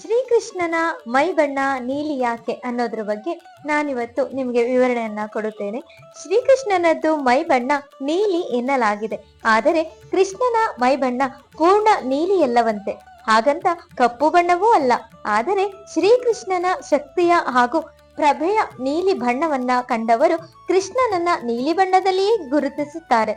ಶ್ರೀಕೃಷ್ಣನ ಮೈ ಬಣ್ಣ ನೀಲಿ ಯಾಕೆ ಅನ್ನೋದ್ರ ಬಗ್ಗೆ ನಾನಿವತ್ತು ನಿಮಗೆ ವಿವರಣೆಯನ್ನ ಕೊಡುತ್ತೇನೆ. ಶ್ರೀಕೃಷ್ಣನದ್ದು ಮೈ ಬಣ್ಣ ನೀಲಿ ಎನ್ನಲಾಗಿದೆ. ಆದರೆ ಕೃಷ್ಣನ ಮೈ ಬಣ್ಣ ಪೂರ್ಣ ನೀಲಿಯಲ್ಲವಂತೆ ಹಾಗಂತ ಕಪ್ಪು ಬಣ್ಣವೂ ಅಲ್ಲ. ಆದರೆ ಶ್ರೀಕೃಷ್ಣನ ಶಕ್ತಿಯ ಹಾಗೂ ಪ್ರಭೆಯ ನೀಲಿ ಬಣ್ಣವನ್ನ ಕಂಡವರು ಕೃಷ್ಣನನ್ನ ನೀಲಿ ಬಣ್ಣದಲ್ಲಿಯೇ ಗುರುತಿಸುತ್ತಾರೆ.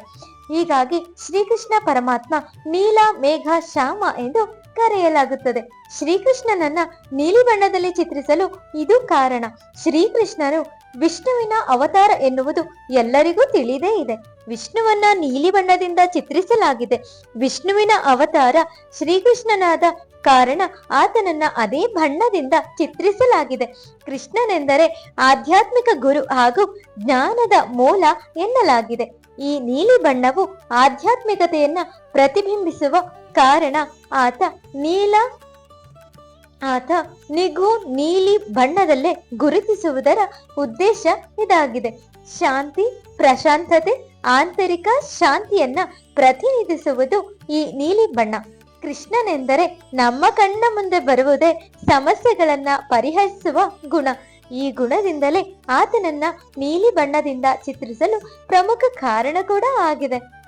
ಹೀಗಾಗಿ ಶ್ರೀಕೃಷ್ಣ ಪರಮಾತ್ಮ ನೀಲ, ಮೇಘ, ಶ್ಯಾಮ ಎಂದು ಕರೆಯಲಾಗುತ್ತದೆ. ಶ್ರೀಕೃಷ್ಣನನ್ನ ನೀಲಿ ಬಣ್ಣದಲ್ಲಿ ಚಿತ್ರಿಸಲು ಇದು ಕಾರಣ. ಶ್ರೀಕೃಷ್ಣನು ವಿಷ್ಣುವಿನ ಅವತಾರ ಎನ್ನುವುದು ಎಲ್ಲರಿಗೂ ತಿಳಿದೇ ಇದೆ. ವಿಷ್ಣುವನ್ನ ನೀಲಿ ಬಣ್ಣದಿಂದ ಚಿತ್ರಿಸಲಾಗಿದೆ. ವಿಷ್ಣುವಿನ ಅವತಾರ ಶ್ರೀಕೃಷ್ಣನಾದ ಕಾರಣ ಆತನನ್ನ ಅದೇ ಬಣ್ಣದಿಂದ ಚಿತ್ರಿಸಲಾಗಿದೆ. ಕೃಷ್ಣನೆಂದರೆ ಆಧ್ಯಾತ್ಮಿಕ ಗುರು ಹಾಗೂ ಜ್ಞಾನದ ಮೂಲ ಎನ್ನಲಾಗಿದೆ. ಈ ನೀಲಿ ಬಣ್ಣವು ಆಧ್ಯಾತ್ಮಿಕತೆಯನ್ನ ಪ್ರತಿಬಿಂಬಿಸುವ ಕಾರಣ, ಆತ ನೀಲ, ಆತ ನಿಗೂ ನೀಲಿ ಬಣ್ಣದಲ್ಲೇ ಗುರುತಿಸುವುದರ ಉದ್ದೇಶ ಇದಾಗಿದೆ. ಶಾಂತಿ, ಪ್ರಶಾಂತತೆ, ಆಂತರಿಕ ಶಾಂತಿಯನ್ನ ಪ್ರತಿನಿಧಿಸುವುದು ಈ ನೀಲಿ ಬಣ್ಣ. ಕೃಷ್ಣನೆಂದರೆ ನಮ್ಮ ಕಣ್ಣ ಮುಂದೆ ಬರುವುದೇ ಸಮಸ್ಯೆಗಳನ್ನ ಪರಿಹರಿಸುವ ಗುಣ. ಈ ಗುಣದಿಂದಲೇ ಆತನನ್ನ ನೀಲಿ ಬಣ್ಣದಿಂದ ಚಿತ್ರಿಸಲು ಪ್ರಮುಖ ಕಾರಣ ಕೂಡ ಆಗಿದೆ.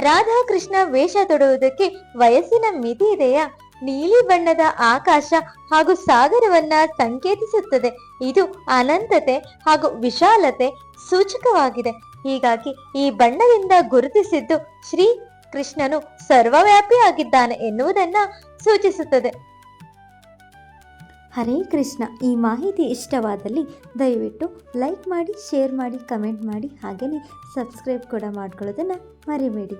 ರಾಧಾಕೃಷ್ಣ ವೇಷ ತೊಡುವುದಕ್ಕೆ ವಯಸ್ಸಿನ ಮಿತಿ ಇದೆಯಾ? ನೀಲಿ ಬಣ್ಣದ ಆಕಾಶ ಹಾಗೂ ಸಾಗರವನ್ನ ಸಂಕೇತಿಸುತ್ತದೆ. ಇದು ಅನಂತತೆ ಹಾಗೂ ವಿಶಾಲತೆ ಸೂಚಕವಾಗಿದೆ. ಹೀಗಾಗಿ ಈ ಬಣ್ಣದಿಂದ ಗುರುತಿಸಿದ್ದು ಶ್ರೀ ಕೃಷ್ಣನು ಸರ್ವವ್ಯಾಪಿಯಾಗಿದ್ದಾನೆ ಎನ್ನುವುದನ್ನ ಸೂಚಿಸುತ್ತದೆ. ಹರೇ ಕೃಷ್ಣ. ಈ ಮಾಹಿತಿ ಇಷ್ಟವಾದಲ್ಲಿ ದಯವಿಟ್ಟು ಲೈಕ್ ಮಾಡಿ, ಶೇರ್ ಮಾಡಿ, ಕಮೆಂಟ್ ಮಾಡಿ ಹಾಗೆಯೇ ಸಬ್ಸ್ಕ್ರೈಬ್ ಕೂಡ ಮಾಡ್ಕೊಳ್ಳೋದನ್ನು ಮರಿಬೇಡಿ.